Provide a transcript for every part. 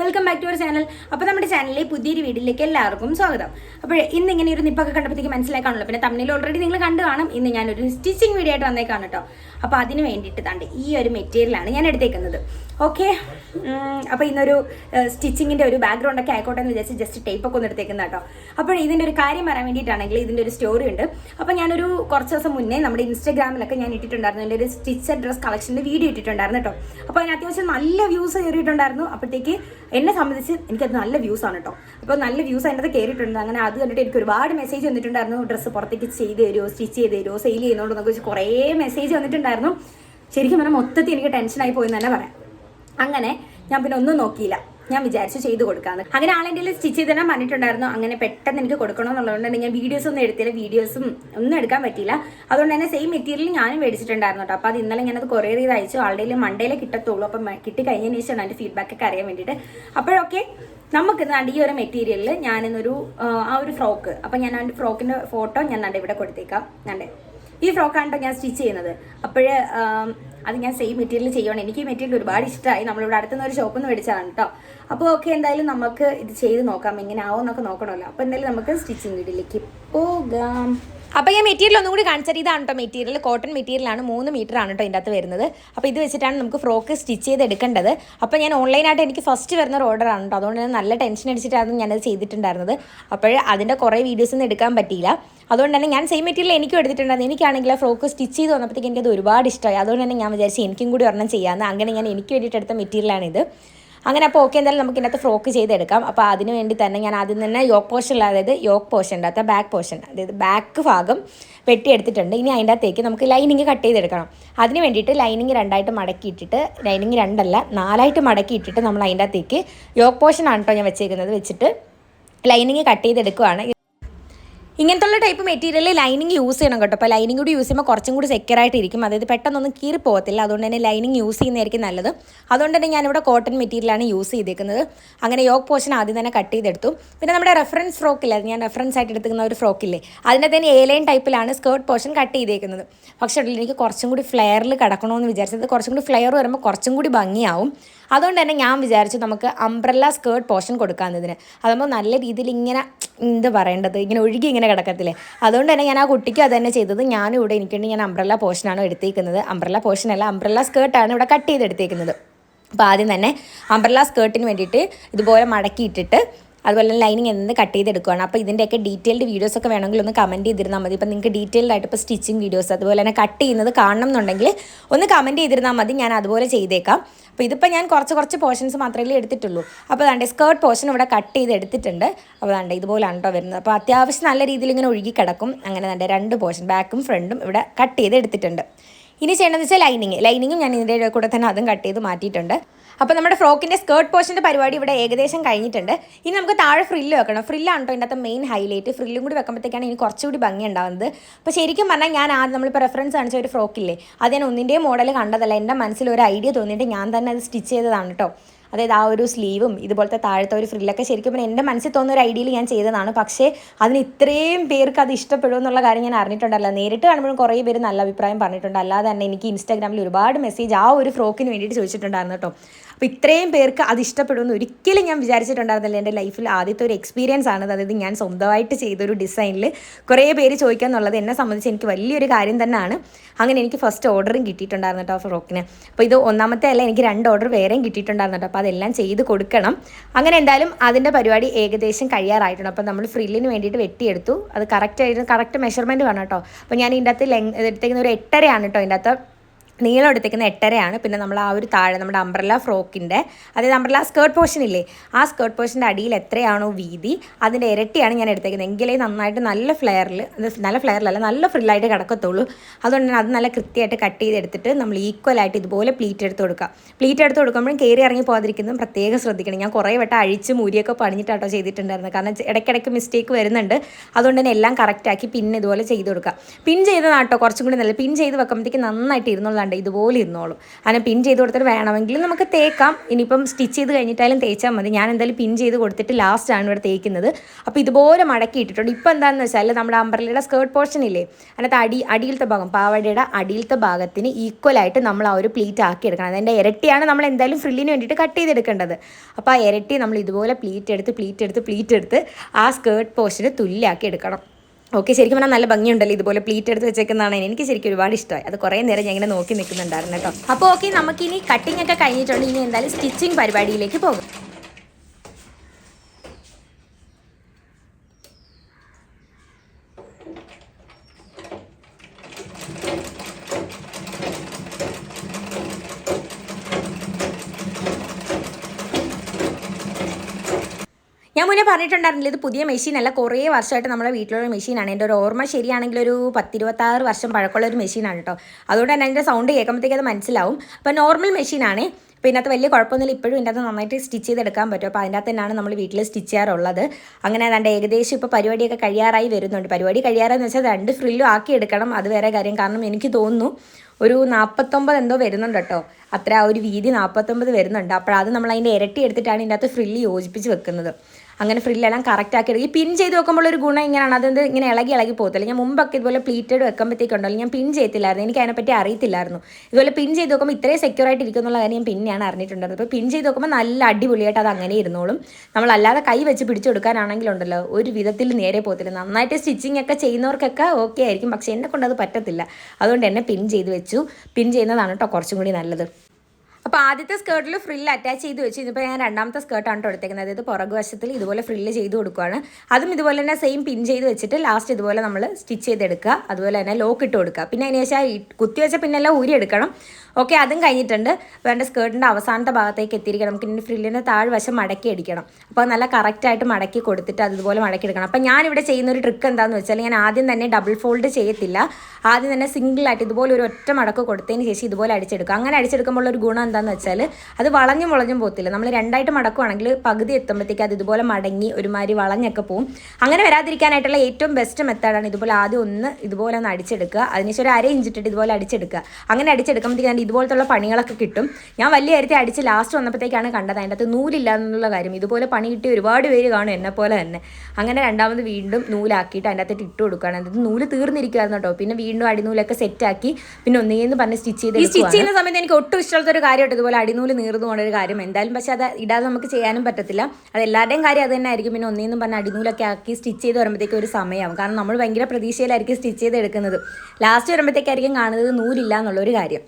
Welcome back to our channel അപ്പോൾ നമ്മുടെ ചാനലിലെ പുതിയൊരു വീഡിയോയിലേക്ക് എല്ലാവർക്കും സ്വാഗതം. അപ്പോൾ ഇന്ന് ഇങ്ങനെ ഒരു നിപ്പൊക്കെ കണ്ടപ്പോഴത്തേക്ക് മനസ്സിലാക്കാണല്ലോ. പിന്നെ തമ്മിൽ ഓൾറെഡി നിങ്ങൾ കണ്ടു കാണും. ഇന്ന് ഞാനൊരു സ്റ്റിച്ചിങ് വീഡിയോ ആയിട്ട് വന്നേക്കാണ് കേട്ടോ അപ്പോൾ അതിന് വേണ്ടിയിട്ട് താണ്ട് ഈ ഒരു മെറ്റീരിയലാണ് ഞാൻ എടുത്തേക്കുന്നത്. ഓക്കെ അപ്പോൾ ഇന്നൊരു സ്റ്റിച്ചിങ്ങിന്റെ ഒരു ബാക്ക്ഗ്രൗണ്ട് ഒക്കെ ആയിക്കോട്ടെ എന്ന് വിചാരിച്ച് ജസ്റ്റ് ടേപ്പ് ഒക്കെ ഒന്ന് എടുത്തേക്കുന്ന കേട്ടോ അപ്പോൾ ഇതിന്റെ ഒരു കാര്യം പറയാൻ വേണ്ടിയിട്ടാണെങ്കിൽ ഇതിന്റെ ഒരു സ്റ്റോറി ഉണ്ട്. അപ്പോൾ ഞാനൊരു കുറച്ച് ദിവസം മുന്നേ നമ്മുടെ ഇൻസ്റ്റാഗ്രാമിലൊക്കെ ഞാൻ ഇട്ടിട്ടുണ്ടായിരുന്നു. എന്റെ ഒരു സ്റ്റിച്ച് ഡ്രസ് കളക്ഷന്റെ വീഡിയോ ഇട്ടിട്ടുണ്ടായിരുന്നു കേട്ടോ അപ്പോൾ അതിന് അത്യാവശ്യം നല്ല വ്യൂസ് കയറിയിട്ടുണ്ടായിരുന്നു. അപ്പോഴത്തേക്ക് എന്നെ സംബന്ധിച്ച് എനിക്കത് നല്ല വ്യൂസ് ആണ് കേട്ടോ അപ്പോൾ നല്ല വ്യൂസ് അതിന്റെ അത് കയറിയിട്ടുണ്ട്. അങ്ങനെ അത് കണ്ടിട്ട് എനിക്ക് ഒരുപാട് മെസ്സേജ് വന്നിട്ടുണ്ടായിരുന്നു. ഡ്രസ്സ് പുറത്തേക്ക് ചെയ്ത് തരുമോ സ്റ്റിച്ച് ചെയ്ത് തരുമോ സെയിൽ ചെയ്യുന്നതുകൊണ്ടെന്നൊക്കെ കുറേ മെസ്സേജ് വന്നിട്ടുണ്ടായിരുന്നു. ശരിക്കും പറഞ്ഞാൽ മൊത്തത്തിൽ എനിക്ക് ടെൻഷനായി പോയി എന്ന് തന്നെ പറയാം. അങ്ങനെ ഞാൻ പിന്നെ ഒന്നും നോക്കിയില്ല. ഞാൻ വിചാരിച്ചു ചെയ്ത് കൊടുക്കാന്ന്. അങ്ങനെ ആളെന്റെ സ്റ്റിച്ച് ചെയ്ത് പറഞ്ഞിട്ടുണ്ടായിരുന്നു. അങ്ങനെ പെട്ടെന്ന് എനിക്ക് കൊടുക്കണമെന്നുള്ളതുകൊണ്ട് ഞാൻ വീഡിയോസ് ഒന്നും എടുത്തില്ല. വീഡിയോസും ഒന്നും എടുക്കാൻ പറ്റിയില്ല. അതുകൊണ്ട് തന്നെ സെയിം മെറ്റീരിയൽ ഞാനും മേടിച്ചിട്ടുണ്ടായിരുന്നു കേട്ടോ. അപ്പോൾ അത് ഇന്നലെ ഞാനത് കൊറിയർ ചെയ്ത് അയച്ചു. ആളുടെ മണ്ടേലേ കിട്ടത്തുള്ളൂ. അപ്പം കിട്ടി കഴിഞ്ഞതിന് ശേഷമാണ് അതിന്റെ ഫീഡ്ബാക്ക് ഒക്കെ അറിയാൻ വേണ്ടിയിട്ട്. അപ്പോഴൊക്കെ നമുക്ക് ഈ ഒരു മെറ്റീരിയലിൽ ഞാനിന്നൊരു ആ, ഒരു ഫ്രോക്ക് അപ്പം ഞാൻ അതിന്റെ ഫ്രോക്കിന്റെ ഫോട്ടോ ഞാൻ ഇവിടെ കൊടുത്തേക്കാം. നണ്ടേ ഈ ഫ്രോക്കാണ് ഞാൻ സ്റ്റിച്ച് ചെയ്യുന്നത്. അപ്പോഴ് അത് ഞാൻ സെയിം മെറ്റീരിയൽ ചെയ്യണം എനിക്ക് ഈ മെറ്റീരിയൽ ഒരുപാട് ഇഷ്ടമായി നമ്മളിവിടെ അടുത്തുനിന്ന് ഒരു ഷോപ്പിൽ നിന്ന് മേടിച്ചതാണ് കേട്ടോ അപ്പോൾ ഓക്കെ എന്തായാലും നമുക്ക് ഇത് ചെയ്ത് നോക്കാം. എങ്ങനെ ആവും എന്നൊക്കെ നോക്കണമല്ലോ. അപ്പോൾ എന്തായാലും നമുക്ക് സ്റ്റിച്ചിങ് വീഡിയോയിലേക്ക് പോകാം. അപ്പോൾ ഞാൻ മെറ്റീരിയൽ ഒന്നും കൂടി കാണിച്ചത് ഇതാണ് കേട്ടോ മെറ്റീരിയൽ കോട്ടൺ മെറ്റീരിയലാണ് മൂന്ന് മീറ്റർ ആണ് കേട്ടോ ഇതിന്റെ വരുന്നത്. അപ്പോൾ ഇത് വെച്ചിട്ടാണ് നമുക്ക് ഫ്രോക്ക് സ്റ്റിച്ച് ചെയ്ത് എടുക്കേണ്ടത് അപ്പോൾ ഞാൻ ഓൺലൈനായിട്ട് എനിക്ക് ഫസ്റ്റ് വരുന്ന ഒരു ഓർഡറാണ് കേട്ടോ അതുകൊണ്ട് തന്നെ നല്ല ടെൻഷൻ അടിച്ചിട്ടായിരുന്നു ഞാനത് ചെയ്തിട്ടുണ്ടായിരുന്നത്. അപ്പോൾ അതിന്റെ കുറേ വീഡിയോസ് ഒന്നും എടുക്കാൻ പറ്റിയില്ല. അതുകൊണ്ട് തന്നെ ഞാൻ സെയിം മെറ്റീരിയൽ എനിക്കും എടുത്തിട്ടുണ്ടായിരുന്നു. എനിക്കാണെങ്കിൽ ആ ഫ്രോക്ക് സ്റ്റിച്ച് ചെയ്ത് വന്നപ്പോഴത്തേക്ക് എനിക്കത് ഒരുപാട് ഇഷ്ടമായി. അതുകൊണ്ട് തന്നെ ഞാൻ വിചാരിച്ചു എനിക്കും കൂടി ഒരെണ്ണം ചെയ്യാമെന്ന് അങ്ങനെ ഞാൻ എനിക്ക് വേണ്ടിയിട്ട് എടുത്ത മെറ്റീരിയലാണിത് അങ്ങനെ അപ്പോൾ ഓക്കെ എന്തായാലും നമുക്ക് ഇതിനകത്ത് ഫ്രോക്ക് ചെയ്തെടുക്കാം അപ്പോൾ അതിന് വേണ്ടി തന്നെ ഞാൻ ആദ്യം തന്നെ യോക്ക് പോർഷൻ അതായത് യോക്ക് പോർഷൻ അകത്ത് ബാക്ക് പോർഷൻ അതായത് ബാക്ക് ഭാഗം വെട്ടിയെടുത്തിട്ടുണ്ട് ഇനി അതിന്റെ അകത്തേക്ക് നമുക്ക് ലൈനിങ് കട്ട് ചെയ്തെടുക്കണം അതിന് വേണ്ടിയിട്ട് ലൈനിങ് രണ്ടായിട്ട് മടക്കിയിട്ടിട്ട് ലൈനിങ് രണ്ടല്ല നാലായിട്ട് മടക്കിയിട്ടിട്ട് നമ്മൾ അതിന്റെ അകത്തേക്ക് യോക്ക് പോർഷൻ ആണ് കേട്ടോ ഞാൻ വെച്ചേക്കുന്നത്. വെച്ചിട്ട് ലൈനിങ് കട്ട് ചെയ്തെടുക്കുവാണ് ഇങ്ങനത്തുള്ള ടൈപ്പ് മെറ്റീരിയൽ ലൈനിങ് യൂസ് ചെയ്യണം കേട്ടോ. അപ്പോൾ ലൈനിങ് കൂടി യൂസ് ചെയ്യുമ്പോൾ കുറച്ചും കൂടി സെക്യൂർ ആയിട്ടിരിക്കും. അതായത് പെട്ടെന്നൊന്നും കീറി പോകത്തില്ല. അതുകൊണ്ട് തന്നെ ലൈനിങ് യൂസ് ചെയ്യുന്നതായിരിക്കും നല്ലത്. അതുകൊണ്ട് തന്നെ ഞാനിവിടെ കോട്ടൺ മെറ്റീരിയലാണ് യൂസ് ചെയ്തേക്കുന്നത്. അങ്ങനെ യോക്ക് പോർഷൻ ആദ്യം തന്നെ കട്ട് ചെയ്തെടുത്തു. പിന്നെ നമ്മുടെ റെഫറൻസ് ഫ്രോക്കില്ലേ ഞാൻ റെഫറൻസ് ആയിട്ട് എടുക്കുന്ന ഒരു ഫ്രോക്കില്ലേ അതിന്റെ തന്നെ എ ലൈൻ ടൈപ്പിലാണ് സ്കേർട്ട് പോർഷൻ കട്ട് ചെയ്തേക്കുന്നത്. പക്ഷേ എനിക്ക് കുറച്ചും കൂടി ഫ്ലെയറിൽ കിടക്കണമെന്ന് വിചാരിച്ചത്. കുറച്ചും കൂടി ഫ്ലെയർ വരുമ്പോൾ കുറച്ചും കൂടി ഭംഗിയാവും. അതുകൊണ്ട് തന്നെ ഞാൻ വിചാരിച്ചു നമുക്ക് അംബ്രല്ല സ്കേർട്ട് പോർഷൻ കൊടുക്കാവുന്നതിന് അതാകുമ്പോൾ നല്ല രീതിയിൽ ഇങ്ങനെ എന്ത് പറയേണ്ടത്? ഇങ്ങനെ ഒഴുകി ഇങ്ങനെ കിടക്കത്തില്ലേ? അതുകൊണ്ട് തന്നെ ഞാൻ ആ കുട്ടിക്ക് അത് തന്നെ ചെയ്തത്. ഞാനും ഇവിടെ എനിക്കുണ്ട്. ഞാൻ അംബ്രല്ല പോർഷനാണ് എടുത്തേക്കുന്നത്? അംബ്രല്ല പോർഷനല്ല അംബ്രല്ല സ്കേർട്ടാണ് ഇവിടെ കട്ട് ചെയ്ത് എടുത്തേക്കുന്നത് അപ്പോൾ ആദ്യം തന്നെ അംബ്രല്ല സ്കേർട്ടിന് വേണ്ടിയിട്ട് ഇതുപോലെ മടക്കിയിട്ടിട്ട് അതുപോലെ ലൈനിങ് എന്ത് കട്ട് ചെയ്തെടുക്കുകയാണ് അപ്പോൾ ഇതിന്റെയൊക്കെ ഡീറ്റെയിൽഡ് വീഡിയോസ് ഒക്കെ വേണമെങ്കിൽ ഒന്ന് കമന്റ് ചെയ്തിരുന്നാൽ മതി. ഇപ്പോൾ നിങ്ങൾക്ക് ഡീറ്റെയിൽഡ് ആയിട്ട് ഇപ്പോൾ സ്റ്റിച്ചിങ് വീഡിയോസ് അതുപോലെ തന്നെ കട്ട് ചെയ്യുന്നത് കാണണം എന്നുണ്ടെങ്കിൽ ഒന്ന് കമന്റ് ചെയ്തിരുന്നാൽ മതി. ഞാൻ അതുപോലെ ചെയ്തേക്കാം. അപ്പോൾ ഇതിപ്പോൾ ഞാൻ കുറച്ച് കുറച്ച് പോർഷൻസ് മാത്രമേ എടുത്തിട്ടുള്ളൂ. അപ്പോൾ അതാണ്ട് സ്കേർട്ട് പോർഷൻ ഇവിടെ കട്ട് ചെയ്ത് എടുത്തിട്ടുണ്ട്. അപ്പോൾ അതാണ്ട് ഇതുപോലാണ് കേട്ടോ വരുന്നത്. അപ്പോൾ അത്യാവശ്യം നല്ല രീതിയിൽ ഇങ്ങനെ ഒഴുകി കിടക്കും. അങ്ങനെ തന്നെ രണ്ട് പോർഷൻ ബാക്കും ഫ്രണ്ടും ഇവിടെ കട്ട് ചെയ്ത് എടുത്തിട്ടുണ്ട്. ഇനി ചെയ്യേണ്ടതെന്ന് വെച്ചാൽ ലൈനിങ് ലൈനിങ്ങും ഞാൻ ഇതിന്റെ കൂടെ തന്നെ അതും കട്ട് ചെയ്ത് മാറ്റിയിട്ടുണ്ട്. അപ്പോൾ നമ്മുടെ ഫ്രോക്കിന്റെ സ്കേർട്ട് പോർഷന്റെ പരിപാടി ഇവിടെ ഏകദേശം കഴിഞ്ഞിട്ടുണ്ട്. ഇനി നമുക്ക് താഴെ ഫ്രില്ല് വെക്കണം. ഫ്രില്ലാണ് കേട്ടോ ഇതിന്റെ അകത്ത് മെയിൻ ഹൈലൈറ്റ് ഫ്രില്ലും കൂടി വെക്കുമ്പോഴത്തേക്കാണ് ഇനി കുറച്ചുകൂടി ഭംഗി ഉണ്ടാകുന്നത് അപ്പോൾ ശരിക്കും പറഞ്ഞാൽ ഞാൻ ആദ്യം നമ്മളിപ്പോൾ റെഫറൻസ് കാണിച്ച ഒരു ഫ്രോക്കില്ലേ അത് ഞാൻ ഒന്നിന്റെയും മോഡൽ കണ്ടതല്ല. എന്റെ മനസ്സിൽ ഒരു ഐഡിയ തോന്നിയിട്ട് ഞാൻ തന്നെ അത് സ്റ്റിച്ച് ചെയ്തതാണ് കേട്ടോ അതായത് ആ ഒരു സ്ലീവും ഇതുപോലത്തെ താഴത്തെ ഒരു ഫ്രില്ലൊക്കെ ശരിക്കും പറഞ്ഞാൽ എന്റെ മനസ്സിൽ തോന്നുന്ന ഒരു ഐഡിയയിൽ ഞാൻ ചെയ്തതാണ്. പക്ഷേ അതിന് ഇത്രയും പേർക്ക് അത് ഇഷ്ടപ്പെടും എന്നുള്ള കാര്യം ഞാൻ അറിഞ്ഞിട്ടുണ്ടല്ലോ. നേരിട്ട് കാണുമ്പോഴും കുറേ പേര് നല്ല അഭിപ്രായം പറഞ്ഞിട്ടുണ്ട്. അല്ലാതെ തന്നെ എനിക്ക് ഇൻസ്റ്റാഗ്രാമിൽ ഒരുപാട് മെസ്സേജ് ആ ഒരു ഫ്രോക്കിന് വേണ്ടിയിട്ട് ചോദിച്ചിട്ടുണ്ടായിരുന്നു കേട്ടോ അപ്പോൾ ഇത്രയും പേർക്ക് അത് ഇഷ്ടപ്പെടുമെന്ന് ഒരിക്കലും ഞാൻ വിചാരിച്ചിട്ടുണ്ടായിരുന്നില്ല. എന്റെ ലൈഫിൽ ആദ്യത്തെ ഒരു എക്സ്പീരിയൻസ് ആണ് അതായത് ഞാൻ സ്വന്തമായിട്ട് ചെയ്തൊരു ഡിസൈനിൽ കുറേ പേര് ചോദിക്കുക എന്നുള്ളത് എന്നെ സംബന്ധിച്ച് എനിക്ക് വലിയൊരു കാര്യം തന്നെയാണ് അങ്ങനെ എനിക്ക് ഫസ്റ്റ് ഓർഡറും കിട്ടിയിട്ടുണ്ടായിരുന്നു കേട്ടോ ഫ്രോക്കിന് അപ്പോൾ ഇത് ഒന്നാമത്തെ അല്ല എനിക്ക് രണ്ട് ഓർഡർ വേറെയും കിട്ടിയിട്ടുണ്ടായിരുന്നു കേട്ടോ. അപ്പോൾ അതെല്ലാം ചെയ്ത് കൊടുക്കണം. അങ്ങനെ എന്തായാലും അതിന്റെ പരിപാടി ഏകദേശം കഴിയാറായിട്ടുണ്ട്. അപ്പോൾ നമ്മൾ ഫ്രില്ലിന് വേണ്ടിയിട്ട് വെട്ടിയെടുത്തു. അത് കറക്റ്റ് ആയിട്ട് കറക്റ്റ് മെഷർമെന്റ് വേണം കേട്ടോ. അപ്പോൾ ഞാൻ ഇതിന്റെ അകത്ത് ലെങ് എടുത്തേക്കുന്ന ഒരു എട്ടരയാണ് കേട്ടോ ഇതിന്റെ അകത്ത്. നീളം എടുത്തേക്കുന്ന എട്ടരയാണ്. പിന്നെ നമ്മൾ ആ ഒരു താഴെ നമ്മുടെ അംബ്രല്ല ഫ്രോക്കിന്റെ അതായത് അംബ്രല്ല സ്കേർട്ട് പോർഷൻ ഇല്ലേ? ആ സ്കേർട്ട് പോർഷന്റെ അടിയിൽ എത്രയാണോ വീതി അതിന്റെ ഇരട്ടിയാണ് ഞാൻ എടുത്തേക്കുന്നത്. എങ്കിലേ നന്നായിട്ട് നല്ല ഫ്ലെയറിൽ നല്ല ഫ്ലെയറിലല്ല നല്ല ഫ്രില്ലായിട്ട് കിടക്കത്തുള്ളൂ. അതുകൊണ്ട് തന്നെ അത് നല്ല കൃത്യമായിട്ട് കട്ട് ചെയ്തെടുത്തിട്ട് നമ്മൾ ഈക്വലായിട്ട് ഇതുപോലെ പ്ലീറ്റ് എടുത്ത് കൊടുക്കുക. പ്ലീറ്റ് എടുത്ത് കൊടുക്കുമ്പോഴും കയറി ഇറങ്ങി പോകാതിരിക്കുന്നതും പ്രത്യേകം ശ്രദ്ധിക്കണം. ഞാൻ കുറേ വട്ടം അഴിച്ച് മൂരിയൊക്കെ പണിഞ്ഞിട്ടാട്ടോ ചെയ്തിട്ടുണ്ടായിരുന്നത്. കാരണം ഇടയ്ക്കിടയ്ക്ക് മിസ്റ്റേക്ക് വരുന്നുണ്ട്. അതുകൊണ്ട് തന്നെ എല്ലാം കറക്റ്റാക്കി പിന്നെ ഇതുപോലെ ചെയ്ത് കൊടുക്കുക. പിൻ ചെയ്തതാട്ടോ കുറച്ചും കൂടി നല്ല പിൻ ചെയ്ത് വെക്കുമ്പോഴത്തേക്ക് നന്നായിട്ട് ഇരുന്നുള്ളതാണ് കണ്ട ഇതുപോലെ ഇരുന്നോളും. അങ്ങനെ പിൻ ചെയ്ത് കൊടുത്തിട്ട് വേണമെങ്കിൽ നമുക്ക് തേക്കാം. ഇനിയിപ്പം സ്റ്റിച്ച് ചെയ്ത് കഴിഞ്ഞിട്ടായാലും തേച്ചാൽ മതി. ഞാൻ എന്തായാലും പിൻ ചെയ്ത് കൊടുത്തിട്ട് ലാസ്റ്റാണ് ഇവിടെ തേക്കുന്നത്. അപ്പോൾ ഇതുപോലെ മടക്കി ഇട്ടിട്ടുണ്ട്. ഇപ്പോൾ എന്താണെന്ന് വെച്ചാൽ നമ്മുടെ അമ്പർലയുടെ സ്കേർട്ട് പോർഷൻ ഇല്ലേ? അതിനകത്ത് അടി അടിയിലത്തെ ഭാഗം പാവടയുടെ അടിയിലത്തെ ഭാഗത്തിന് ഈക്വലായിട്ട് നമ്മൾ ആ ഒരു പ്ലീറ്റ് ആക്കി എടുക്കണം. അതിന്റെ ഇരട്ടിയാണ് നമ്മൾ എന്തായാലും ഫ്രില്ലിന് വേണ്ടിയിട്ട് കട്ട് ചെയ്തെടുക്കേണ്ടത്. അപ്പോൾ ആ ഇരട്ടി നമ്മൾ ഇതുപോലെ പ്ലീറ്റ് എടുത്ത് പ്ലീറ്റ് എടുത്ത് പ്ലീറ്റ് എടുത്ത് ആ സ്കേർട്ട് പോർഷന് തുല്യമാക്കി എടുക്കണം. ഓക്കെ ശരിക്കും പറഞ്ഞാൽ നല്ല ഭംഗിയുണ്ടല്ലോ ഇതുപോലെ പ്ലീറ്റ് എടുത്ത് വെച്ചേക്കുന്നതാണ്. എനിക്ക് ശരിക്കും ഒരുപാട് ഇഷ്ടമായി. അത് കുറേ നേരം ഞാൻ ഇങ്ങനെ നോക്കി നിൽക്കുന്നുണ്ടായിരുന്നു കേട്ടോ. അപ്പോൾ ഓക്കെ നമുക്കിനി കട്ടിംഗ് ഒക്കെ കഴിഞ്ഞിട്ടുണ്ട്. ഇനി എന്തായാലും സ്റ്റിച്ചിങ് പരിപാടിയിലേക്ക് പോകും. ഞാൻ മുന്നേ പറഞ്ഞിട്ടുണ്ടായിരുന്നില്ല ഇത് പുതിയ മെഷീൻ അല്ല കുറേ വർഷമായിട്ട് നമ്മുടെ വീട്ടിലുള്ള മെഷീനാണ് എന്റെ ഒരു ഓർമ്മ ശരിയാണെങ്കിൽ ഒരു പത്തിരുപത്താറ് വർഷം പഴക്കമുള്ള ഒരു മെഷീനാണ് കേട്ടോ അതുകൊണ്ട് തന്നെ എന്റെ സൗണ്ട് കേൾക്കുമ്പോഴത്തേക്ക് അത് മനസ്സിലാവും. അപ്പോൾ നോർമൽ മെഷീനാണ് അപ്പോൾ ഇതിനകത്ത് വലിയ കുഴപ്പമൊന്നുമില്ല. ഇപ്പോഴും ഇതിന്റെ അകത്ത് നന്നായിട്ട് സ്റ്റിച്ച് ചെയ്തെടുക്കാൻ പറ്റും. അപ്പോൾ അതിന്റെ തന്നെയാണ് നമ്മൾ വീട്ടിൽ സ്റ്റിച്ച് ചെയ്യാറുള്ളത്. അങ്ങനെ അതാണ്ട് ഏകദേശം ഇപ്പോൾ പരിപാടിയൊക്കെ കഴിയാറായി വരുന്നുണ്ട്. പരിപാടി കഴിയാറെന്ന് വെച്ചാൽ രണ്ട് ഫ്രില്ലും ആക്കി എടുക്കണം. അത് വേറെ കാര്യം. കാരണം എനിക്ക് തോന്നുന്നു ഒരു നാൽപ്പത്തൊമ്പത് എന്തോ വരുന്നുണ്ട് കേട്ടോ അത്ര ആ ഒരു വീതി നാൽപ്പത്തൊമ്പത് വരുന്നുണ്ട്. അപ്പോൾ അത് നമ്മൾ അതിന്റെ ഇരട്ടി എടുത്തിട്ടാണ് ഇതിന്റെ അകത്ത് ഫ്രില്ല് യോജിപ്പിച്ച് വെക്കുന്നത്. അങ്ങനെ ഫ്രില്ലെല്ലാം കറക്റ്റ് ആക്കി എടുക്കും. ഈ പിൻ ചെയ്ത് വെക്കുമ്പോൾ ഒരു ഗുണം ഇങ്ങനെയാണ്. അതെന്ത്? ഇങ്ങനെ ഇളകി ഇളകി പോകത്തില്ല. ഞാൻ മുമ്പൊക്കെ ഇതുപോലെ പ്ലീറ്റഡ് വെക്കുമ്പോഴത്തേക്കുണ്ടല്ലോ ഞാൻ പിൻ ചെയ്യത്തില്ലായിരുന്നു. എനിക്ക് അതിനെപ്പറ്റി അറിയത്തില്ലായിരുന്നു. ഇതുപോലെ പിൻ ചെയ്ത് നോക്കുമ്പോൾ ഇത്രയും സെക്യൂർ ആയിട്ട് ഇരിക്കും എന്നുള്ള കാര്യം ഞാൻ പിന്നെയാണ് അറിഞ്ഞിട്ടുണ്ടായിരുന്നത്. അപ്പോൾ പിൻ ചെയ്ത് നോക്കുമ്പോൾ നല്ല അടിപൊളിയായിട്ട് അത് അങ്ങനെ ഇരുന്നോളും. നമ്മൾ അല്ലാതെ കൈ വെച്ച് പിടിച്ചെടുക്കാനാണെങ്കിലുണ്ടല്ലോ ഒരു വിധത്തിൽ നേരെ പോകത്തില്ല. നന്നായിട്ട് സ്റ്റിച്ചിങ് ഒക്കെ ചെയ്യുന്നവർക്കൊക്കെ ഓക്കെ ആയിരിക്കും. പക്ഷേ എന്നെ കൊണ്ട് അത് പറ്റത്തില്ല. അതുകൊണ്ട് എന്നെ പിൻ ചെയ്ത് വെച്ചു. പിൻ ചെയ്യുന്നതാണ് കേട്ടോ കുറച്ചും കൂടി നല്ലത്. അപ്പോൾ ആദ്യത്തെ സ്കേർട്ടിൽ ഫ്രില്ല് അറ്റാച്ച് ചെയ്ത് വെച്ച് ഇതിപ്പോൾ ഞാൻ രണ്ടാമത്തെ സ്കേർട്ടാണ് എടുത്തേക്കുന്നത്. അതായത് പുറകു വശത്തിൽ ഇതുപോലെ ഫ്രില്ല് ചെയ്ത് കൊടുക്കുകയാണ് അതും ഇതുപോലെ തന്നെ സെയിം പിൻ ചെയ്ത് വെച്ചിട്ട് ലാസ്റ്റ് ഇതുപോലെ നമ്മൾ സ്റ്റിച്ച് ചെയ്തെടുക്കുക. അതുപോലെ തന്നെ ലോക്ക് ഇട്ട് കൊടുക്കുക. പിന്നെ അതിന് ശേഷം കുത്തിവെച്ച പിന്നെല്ലാം ഊരി എടുക്കണം. ഓക്കെ അതും കഴിഞ്ഞിട്ടുണ്ട്. വേണ്ട സ്കേർട്ടിന്റെ അവസാനത്തെ ഭാഗത്തേക്ക് എത്തിയിരിക്കണം. നമുക്ക് ഇനി ഫ്രില്ലിന്റെ താഴ്വശം മടക്കി അടിക്കണം. അപ്പോൾ നല്ല കറക്റ്റായിട്ട് മടക്കി കൊടുത്തിട്ട് അതുപോലെ മടക്കി എടുക്കണം. അപ്പോൾ ഞാനിവിടെ ചെയ്യുന്ന ഒരു ട്രിക്ക് എന്താണെന്ന് വെച്ചാൽ ഞാൻ ആദ്യം തന്നെ ഡബിൾ ഫോൾഡ് ചെയ്യത്തില്ല. ആദ്യം തന്നെ സിംഗിളായിട്ട് ഇതുപോലെ ഒരു ഒറ്റ മടക്ക് കൊടുത്തതിന് ശേഷം ഇതുപോലെ അടിച്ചെടുക്കുക. അങ്ങനെ അടിച്ചെടുക്കുമ്പോൾ ഒരു ഗുണം എന്താണെന്ന് വെച്ചാൽ അത് വളഞ്ഞും മുളഞ്ഞും പോകത്തില്ല. നമ്മൾ രണ്ടായിട്ട് മടക്കുവാണെങ്കിൽ പകുതി എത്തുമ്പോഴത്തേക്ക് അത് ഇതുപോലെ മടങ്ങി ഒരുമാതിരി വളഞ്ഞൊക്കെ പോവും. അങ്ങനെ വരാതിരിക്കാനായിട്ടുള്ള ഏറ്റവും ബെസ്റ്റ് മെത്തേഡാണ് ഇതുപോലെ ആദ്യം ഒന്ന് ഇതുപോലെ ഒന്ന് അടിച്ചെടുക്കുക. അതിനുശേഷം ഒരു അര ഇഞ്ചിട്ടിട്ട് ഇതുപോലെ അടിച്ചെടുക്കുക. അങ്ങനെ അടിച്ചെടുക്കുമ്പോഴത്തേക്ക് അതിന്റെ ഇതുപോലത്തുള്ള പണികളൊക്കെ കിട്ടും. ഞാൻ വലിയ കാര്യത്തിൽ അടിച്ച് ലാസ്റ്റ് വന്നപ്പോഴത്തേക്കാണ് കണ്ടത്. അതിന്റെ അകത്ത് നൂലില്ല എന്നുള്ള കാര്യം. ഇതുപോലെ പണി കിട്ടി ഒരുപാട് പേര് കാണും എന്നെ പോലെ തന്നെ. അങ്ങനെ രണ്ടാമത് വീണ്ടും നൂലാക്കിയിട്ട് അതിന്റെ അകത്ത് ഇട്ട് കൊടുക്കുകയാണ്. എന്നിട്ട് നൂൽ തീർന്നിരിക്കുമായിരുന്നു കേട്ടോ. പിന്നെ വീണ്ടും അടിനൂലൊക്കെ സെറ്റാക്കി പിന്നെ ഒന്നേന്ന് പറഞ്ഞ് സ്റ്റിച്ച് ചെയ്ത് സ്റ്റിച്ച് ചെയ്യുന്ന സമയത്ത് എനിക്ക് ഒട്ടും ഇഷ്ടമുള്ള ഒരു കാര്യമായിട്ട് ഇതുപോലെ അടിനൂൽ നീർന്നു പോകേണ്ട ഒരു കാര്യം. എന്തായാലും പക്ഷേ അത് ഇടാതെ നമുക്ക് ചെയ്യാനും പറ്റത്തില്ല. അത് എല്ലാവരുടെയും കാര്യം അത് തന്നെ ആയിരിക്കും പിന്നെ ഒന്നേന്നും പറഞ്ഞ് അടിനൂലൊക്കെ ആക്കി സ്റ്റിച്ച് ചെയ്ത് വരുമ്പോഴത്തേക്ക് ഒരു സമയമാവും കാരണം നമ്മൾ ഭയങ്കര പ്രതീക്ഷയിലായിരിക്കും സ്റ്റിച്ച് ചെയ്ത് എടുക്കുന്നത് ലാസ്റ്റ് വരുമ്പോഴത്തേക്കായിരിക്കും കാണുന്നത് നൂലില്ല എന്നുള്ളൊരു കാര്യം.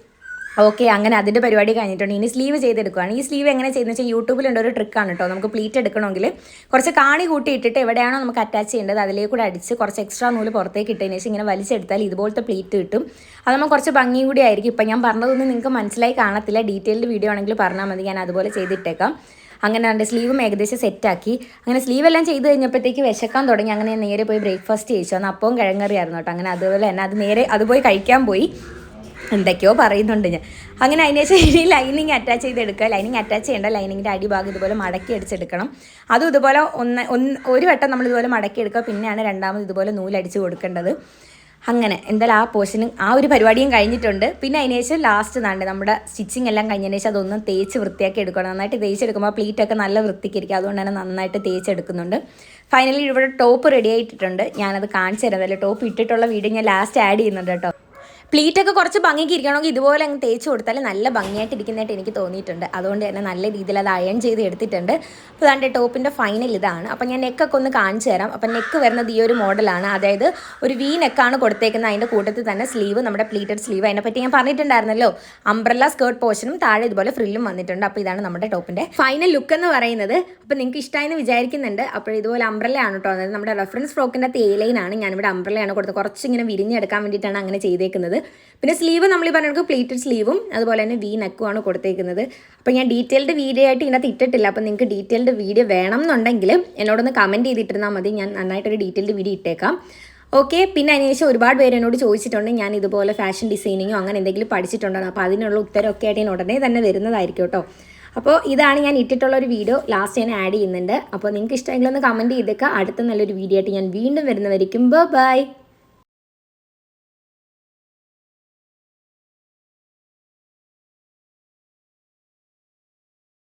ഓക്കെ അങ്ങനെ അതിന്റെ പരിപാടി കഴിഞ്ഞിട്ടുണ്ട്. ഇനി സ്ലീവ് ചെയ്തെടുക്കുകയാണ് ഈ സ്ലീവ് എങ്ങനെ ചെയ്യുന്നത് വെച്ചാൽ യൂട്യൂബിലുണ്ട് ഒരു ട്രിക്കാണ് കേട്ടോ നമുക്ക് പ്ലീറ്റ് എടുക്കണമെങ്കിൽ കുറച്ച് കാണി കൂട്ടി ഇട്ടിട്ട് എവിടെയാണോ നമുക്ക് അറ്റാച്ച് ചെയ്യേണ്ടത് അതിലേക്ക് കൂടെ അടിച്ച് കുറച്ച് എക്സ്ട്രാ നൂൽ പുറത്തേക്ക് ഇട്ടതിന് ശേഷം ഇങ്ങനെ വലിച്ചെടുത്താൽ ഇതുപോലത്തെ പ്ലീറ്റ് കിട്ടും. അത് നമ്മൾ കുറച്ച് ഭംഗി കൂടി ആയിരിക്കും. ഇപ്പം ഞാൻ പറഞ്ഞതൊന്നും നിങ്ങൾക്ക് മനസ്സിലായി കാണത്തില്ല. ഡീറ്റെയിൽഡ് വീഡിയോ ആണെങ്കിൽ പറഞ്ഞാൽ മതി. ഞാൻ അതുപോലെ ചെയ്തിട്ടേക്കാം. അങ്ങനെ എന്റെ സ്ലീവും ഏകദേശം സെറ്റാക്കി അങ്ങനെ സ്ലീവ് എല്ലാം ചെയ്ത് കഴിഞ്ഞപ്പോഴത്തേക്ക് വിശക്കാൻ തുടങ്ങി. അങ്ങനെ നേരെ പോയി ബ്രേക്ക്ഫാസ്റ്റ് കഴിച്ചു. അന്ന് അപ്പവും കിഴങ്ങറിയായിരുന്നു കേട്ടോ അങ്ങനെ അതുപോലെ തന്നെ അത് നേരെ അതുപോയി കഴിക്കാൻ പോയി. എന്തൊക്കെയോ പറയുന്നുണ്ട് ഞാൻ. അങ്ങനെ അതിന് ശേഷം ഈ ലൈനിങ് അറ്റാച്ച് ചെയ്തെടുക്കുക. ലൈനിങ് അറ്റാച്ച് ചെയ്യേണ്ട ലൈനിങ്ങിന്റെ അടിഭാഗം ഇതുപോലെ മടക്കി അടിച്ചെടുക്കണം. അതും ഇതുപോലെ ഒന്ന് ഒന്ന് ഒരു വട്ടം നമ്മൾ ഇതുപോലെ മടക്കി എടുക്കുക. പിന്നെയാണ് രണ്ടാമത് ഇതുപോലെ നൂലടിച്ച് കൊടുക്കേണ്ടത്. അങ്ങനെ എന്തായാലും ആ പോർഷനും ആ ഒരു പരിപാടിയും കഴിഞ്ഞിട്ടുണ്ട്. പിന്നെ അതിന് ശേഷം ലാസ്റ്റ് നാണ്ട് നമ്മുടെ സ്റ്റിച്ചിങ് എല്ലാം കഴിഞ്ഞതിന് ശേഷം അതൊന്നും തേച്ച് വൃത്തിയാക്കി എടുക്കണം. നന്നായിട്ട് തേച്ചെടുക്കുമ്പോൾ പ്ലീറ്റൊക്കെ നല്ല വൃത്തിക്കിരിക്കും. അതുകൊണ്ട് തന്നെ നന്നായിട്ട് തേച്ചെടുക്കുന്നുണ്ട്. ഫൈനലി ഇവിടെ ടോപ്പ് റെഡി ആയിട്ടിട്ടുണ്ട്. ഞാനത് കാണിച്ചു തരാം അതല്ല ടോപ്പ് ഇട്ടിട്ടുള്ള വീഡിയോ ഞാൻ ലാസ്റ്റ് ആഡ് ചെയ്യുന്നുണ്ട് കേട്ടോ. പ്ലീറ്റൊക്കെ കുറച്ച് ഭംഗിക്ക് ഇരിക്കണമെങ്കിൽ ഇതുപോലെ അങ്ങ് തേച്ച് കൊടുത്താൽ നല്ല ഭംഗിയായിട്ട് ഇരിക്കുന്നതായിട്ട് എനിക്ക് തോന്നിയിട്ടുണ്ട്. അതുകൊണ്ട് തന്നെ നല്ല രീതിയിൽ അത് അയൺ ചെയ്ത് എടുത്തിട്ടുണ്ട്. അപ്പോൾ അതിന്റെ ടോപ്പിന്റെ ഫൈനൽ ഇതാണ്. അപ്പോൾ ഞാൻ നെക്കൊക്കെ ഒന്ന് കാണിച്ചു തരാം. അപ്പോൾ നെക്ക് വരുന്നത് ഈ ഒരു മോഡലാണ് അതായത് ഒരു വി നെക്കാണ് കൊടുത്തേക്കുന്നത്. അതിന്റെ കൂട്ടത്തിൽ തന്നെ സ്ലീവ് നമ്മുടെ പ്ലീറ്റഡ് സ്ലീവ് അതിനെപ്പറ്റി ഞാൻ പറഞ്ഞിട്ടുണ്ടായിരുന്നല്ലോ. അംബ്രല്ല സ്കേർട്ട് പോർഷനും താഴെ ഇതുപോലെ ഫ്രില്ലും വന്നിട്ടുണ്ട്. അപ്പോൾ ഇതാണ് നമ്മുടെ ടോപ്പിന്റെ ഫൈനൽ ലുക്ക് എന്ന് പറയുന്നത്. അപ്പോൾ നിങ്ങൾക്ക് ഇഷ്ടമായെന്ന് വിചാരിക്കുന്നുണ്ട്. അപ്പോൾ ഇതുപോലെ അംബ്രല്ലയാണ് കേട്ടോ. അതായത് നമ്മുടെ റെഫറൻസ് ഫ്രോക്കിന്റെ തേലൈനാണ് ഞാനിവിടെ അംബ്രല്ലയാണ് കൊടുത്തത്. കുറച്ചിങ്ങനെ വിരിഞ്ഞെടുക്കാൻ വേണ്ടിയിട്ടാണ് അങ്ങനെ ചെയ്തേക്കുന്നത്. പിന്നെ സ്ലീവ് നമ്മൾ ഈ പറഞ്ഞ പ്ലീറ്റഡ് സ്ലീവും അതുപോലെ തന്നെ വി നെക്കുമാണ് കൊടുത്തേക്കുന്നത്. അപ്പോൾ ഞാൻ ഡീറ്റെയിൽഡ് വീഡിയോ ആയിട്ട് ഇതിനകത്ത് ഇട്ടിട്ടില്ല. അപ്പോൾ നിങ്ങൾക്ക് ഡീറ്റെയിൽഡ് വീഡിയോ വേണം എന്നുണ്ടെങ്കിൽ എന്നോടൊന്ന് കമന്റ് ചെയ്തിട്ടിരുന്നാൽ മതി. ഞാൻ നന്നായിട്ടൊരു ഡീറ്റെയിൽഡ് വീഡിയോ ഇട്ടേക്കാം. ഓക്കെ. പിന്നെ അതിനുശേഷം ഒരുപാട് പേര് എന്നോട് ചോദിച്ചിട്ടുണ്ട്. ഞാൻ ഇതുപോലെ ഫാഷൻ ഡിസൈനിങ്ങോ അങ്ങനെ എന്തെങ്കിലും പഠിച്ചിട്ടുണ്ടോ? അപ്പോൾ അതിനുള്ള ഉത്തരമൊക്കെ ആയിട്ട് ഞാൻ ഉടനെ തന്നെ വരുന്നതായിരിക്കും കേട്ടോ. അപ്പോൾ ഇതാണ് ഞാൻ ഇട്ടിട്ടുള്ള ഒരു വീഡിയോ. ലാസ്റ്റ് ഞാൻ ആഡ് ചെയ്യുന്നുണ്ട്. അപ്പോൾ നിങ്ങൾക്ക് ഇഷ്ടമെങ്കിൽ ഒന്ന് കമന്റ് ചെയ്തേക്കുക അടുത്ത നല്ലൊരു വീഡിയോ ആയിട്ട് ഞാൻ വീണ്ടും വരുന്നവരിക്കും. ബൈ